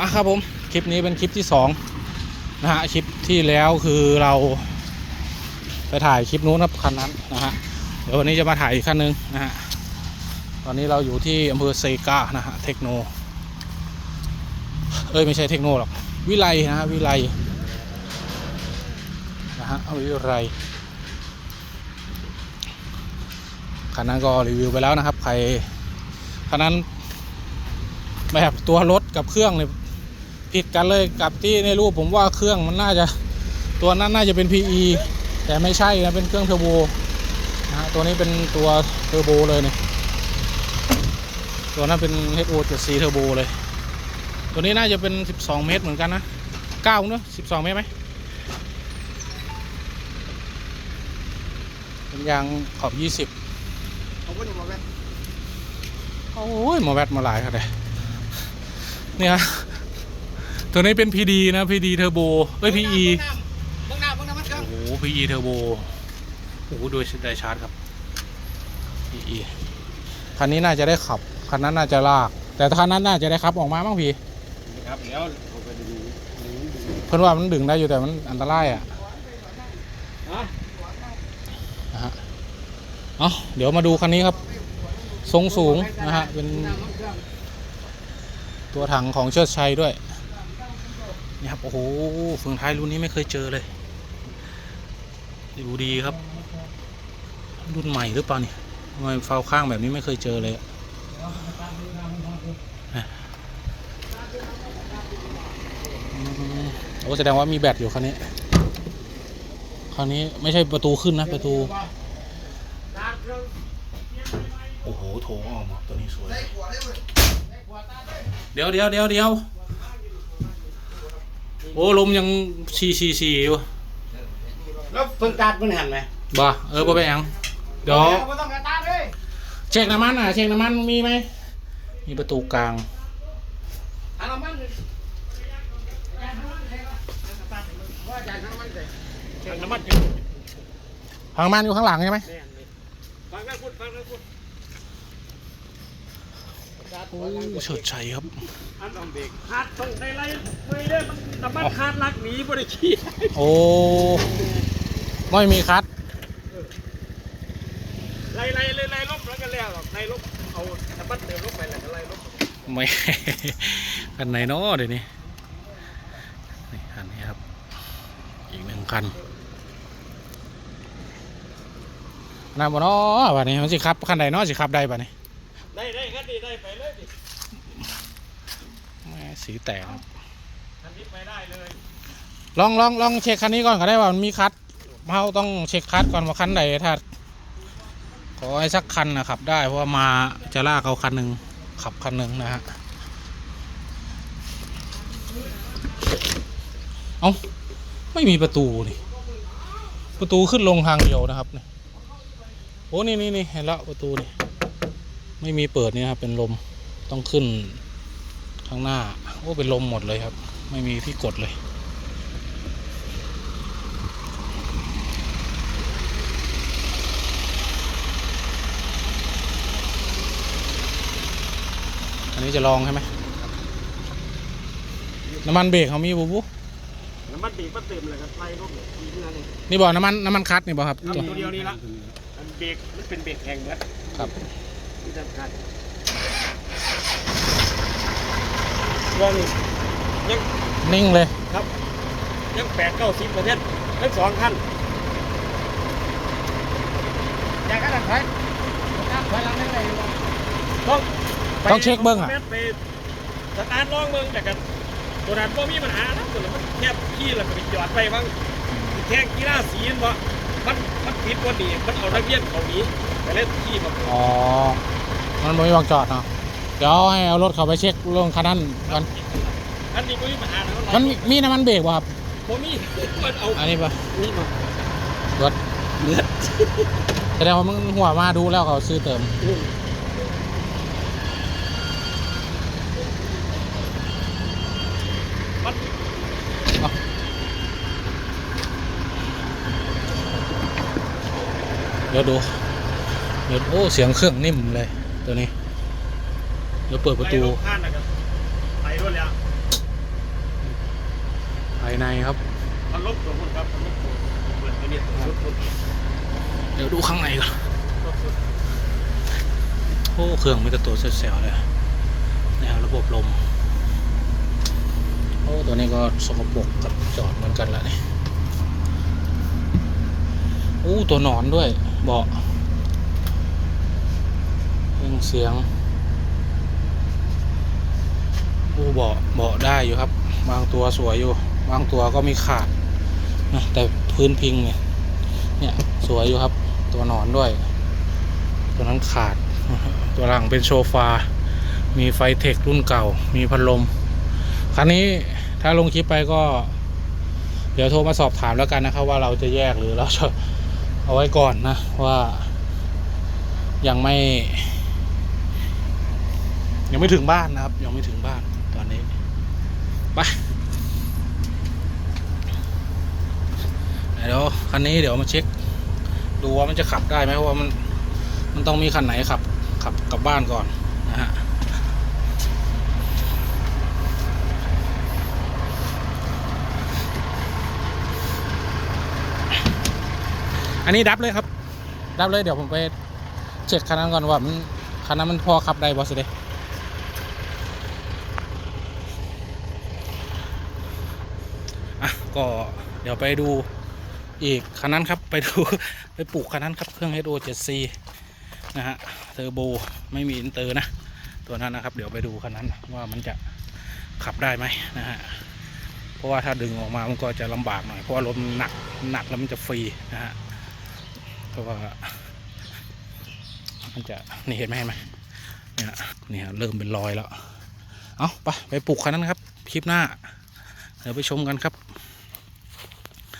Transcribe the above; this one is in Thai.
มาครับผมคลิปนี้เป็นคลิปที่สองนะฮะคลิปที่แล้วคือเราไปถ่ายคลิปนู้นครับคันนั้นนะฮะเดี๋ยววันนี้จะมาถ่ายอีกคันนึงนะฮะตอนนี้เราอยู่ที่อำเภอเซกานะฮะเทคโน เอ้ยไม่ใช่เทคโนหรอกวิไลนะฮะวิไลนะฮะวิไลคันนั้นก็รีวิวไปแล้วนะครับใครคันนั้นแบบตัวรถกับเครื่องเนี่ย ผิดกันเลยกับที่ในรูปผมว่าเครื่องมันน่าจะตัวนั้นน่าจะเป็น PE แต่ไม่ใช่นะเป็นเครื่องเทอร์โบนะฮะตัวนี้เป็นตัวเทอร์โบเลยเนี่ยตัวนั้นเป็น HO 7 c เทอร์โบเลย ตัวนี้น่าจะเป็น 12 เมตรเหมือนกันนะ9เนอะ12 เมตรไหมเป็นยางขอบ 20เอาคนมาแวะโอ้ยหมาแวดมาหลายครับเลยเนี่ย ตัวนี้เป็น PD นะ PD เทอร์โบเอ้ย PE บ้างหน้าบ้างหน้ามันครับโอ้โห PE เทอร์โบโอ้โหโดยไดชาร์จครับ PE คันนี้น่าจะได้ขับ คันนั้นน่าจะลาก แต่คันนั้นน่าจะได้ขับออกมาบ้างพี่ครับแล้วผมไปดูเพื่อนว่ามันดึงได้อยู่แต่มันอันตรายอะฮะนะฮะเอาเดี๋ยวมาดูคันนี้ครับ ทรงสูงนะฮะเป็นตัวถังของเชิดชัยด้วย นี่ครับโอ้โหเฟืองท้ายรุ่นนี้ไม่เคยเจอเลย ดูดีครับ รุ่นใหม่หรือเปล่าเนี่ยทำไมเฝ้าข้างแบบนี้ไม่เคยเจอเลยโอ้แสดงว่ามีแบตอยู่คันนี้คราวนี้ไม่ใช่ประตูขึ้นนะประตู โอ้โหโถงออกมาตัวนี้สวย เดี๋ยวเดี๋ยวเดี๋ยวเดี๋ยว โอ้ลมยังซีซีซีอยู่แล้วเพิ่งตัดมันหันไหมบ่เออบ่ไปนหยังเดี๋ยวไม่ต้องกระตัดเลยเช็คน้ำมันอะเช็คน้ำมันมีไหมมีประตูกลางอันน้ำมันว่าจากน้ำมันเลยน้ำมันอยู่พังมันอยู่ข้างหลังใช่ไหมแน่นเลยฟังนะคุณฟังนะคุณ โอ้เฉิดชัยครับอันน้ำเบรกขาดต้องได้ไรไม่ได้มันน้ำมันขาดลักหนีบริขี้โอ้ไม่มีคัดไล่ไล่เลยไล่ลบแล้วกันแล้วไล่ลบเอาน้ำมันเติมลบไปแล้วก็ไล่ลบไม่คันไหนเนาะเดี๋ยวนี้นี่คันนี้ครับ อีกหนึ่งคันน่าบ่เนาะวันนี้มันสิครับคันใดเนาะสิครับได้ป่ะนี่ ได้ได้ครับดีได้ไปเลยดิแหม่สีแตกครับคันนี้ไปได้เลยลองลองลองเช็คคันนี้ก่อนก็ได้ว่ามันมีคัดเราต้องเช็คคัดก่อนว่าคันใดถ้าขอให้สักคันนะครับ ได้เพราะว่ามาจะลากเอาคันหนึ่งขับคันหนึ่งนะฮะเอาไม่มีประตูนี่ประตูขึ้นลงทางเดียวนะครับนี่โอ้นี่นี่นี่เห็นแล้วประตูนี่ ไม่มีเปิดนี่ครับเป็นลมต้องขึ้นข้างหน้าโอ้เป็นลมหมดเลยครับ ไม่มีที่กดเลย อันนี้จะลองใช่ไหมน้ำมันเบรกเขามีบูบูน้ำมันบีบมาเติมเลยครับไล่ลบเนี่ยทีนั้นเองนี่บอกน้ำมันน้ำมันคัดนี่บอกครับครับตัวตัวเดียวนี่ละอันเบรกมันเป็นเบรกแข็งเหมือนครับ ที่สำคัญว่านี่ยังนิ่งเลย ครับยังแปดเก้าสิบเปอร์เซ็นต์ทั้งสองขั้นอยากกันถอยถอยหลังได้ไหมต้องไปต้องเช็คเบิ้งอะไปสตาร์ทลองเบิ้งแต่กันตัวนั้นก็มีปัญหานะตัวนั้นมันแค่ขี้แล้วก็ไปจอดไปบ้างแข่งกีฬาสีมันบ่มันมันผิดวันดีมันเอานักเรียนเขาหนีไปเล่นขี้มาอ๋อ มันไม่มีวางจอดเนาะเดี๋ยวให้เอารถเขาไปเช็คเรื่องคันนั้นก่อนอันนี้ก็มีปัญหานะมันมีมีน้ำมันเบรกป่ะครับผมมีมันเอาอันนี้ป่ะนี่มารถเลือดแสดงว่ามึงหัวมาดูแล้วเขาซื้อเติมมันเดี๋ยวดูเดี๋ยวโอ้เสียงเครื่องนิ่มเลย ตัวนี้เดี๋ยวเปิดประตูไล่ลงข้างนะครับไปด้วยแล้วในครับพันลบตัวพุ่นครับพันลบตัวเปิดตัวนี้ตัวชุดพุ่นเดี๋ยวดูข้างในก่อนลบตัวโอ้เครื่องไม่กระตัวเซลล์เลยนะครับระบบลมโอ้ตัวนี้ก็สกปรกกับจอดเหมือนกันละนี่โอ้ตัวหนอนด้วยเบาะเค รื่องเสียงโอ้เบาะเบาะได้อยู่ครับ บางตัวสวยอยู่ บางตัวก็มีขาดนะแต่พื้นพิงเนี่ยเนี่ยสวยอยู่ครับ ตัวนอนด้วย ตัวนั้นขาด ตัวหลังเป็นโซฟา มีไฟเทครุ่นเก่า มีพัดลม คันนี้ถ้าลงคลิปไปก็ เดี๋ยวโทรมาสอบถามแล้วกันนะครับว่าเราจะแยกหรือเราจะเอาไว้ก่อนนะว่ายังไม่ ยังไม่ถึงบ้านนะครับ ยังไม่ถึงบ้านตอนนี้ไปเดี๋ยวคันนี้เดี๋ยวมาเช็ค ดูว่ามันจะขับได้ไหมเพราะว่ามันมันต้องมีคันไหนขับขับกลับบ้านก่อนนะฮะอันนี้ดับเลยครับ ดับเลยเดี๋ยวผมไปเช็คคันนั้นก่อนว่ามันคันนั้นมันพอขับได้บอสเดอะ ก็เดี๋ยวไปดูอีกคันนั้นครับไปดูไปปลูกคันนั้นครับเครื่อง HO 7C นะฮะเทอร์โบไม่มีอินเตอร์นะตัวนั้นนะครับ เดี๋ยวไปดูคันนั้นว่ามันจะขับได้ไหมนะฮะเพราะว่าถ้าดึงออกมามันก็จะลำบากหน่อยเพราะว่ารถหนักหนักแล้วมันจะฟรีนะฮะเพราะว่ามันจะนี่เห็นไหมเห็นไหมเนี่ยนี่เริ่มเป็นรอยแล้วเอาไปไปปลูกคันนั้นครับคลิปหน้าเดี๋ยวไปชมกันครับ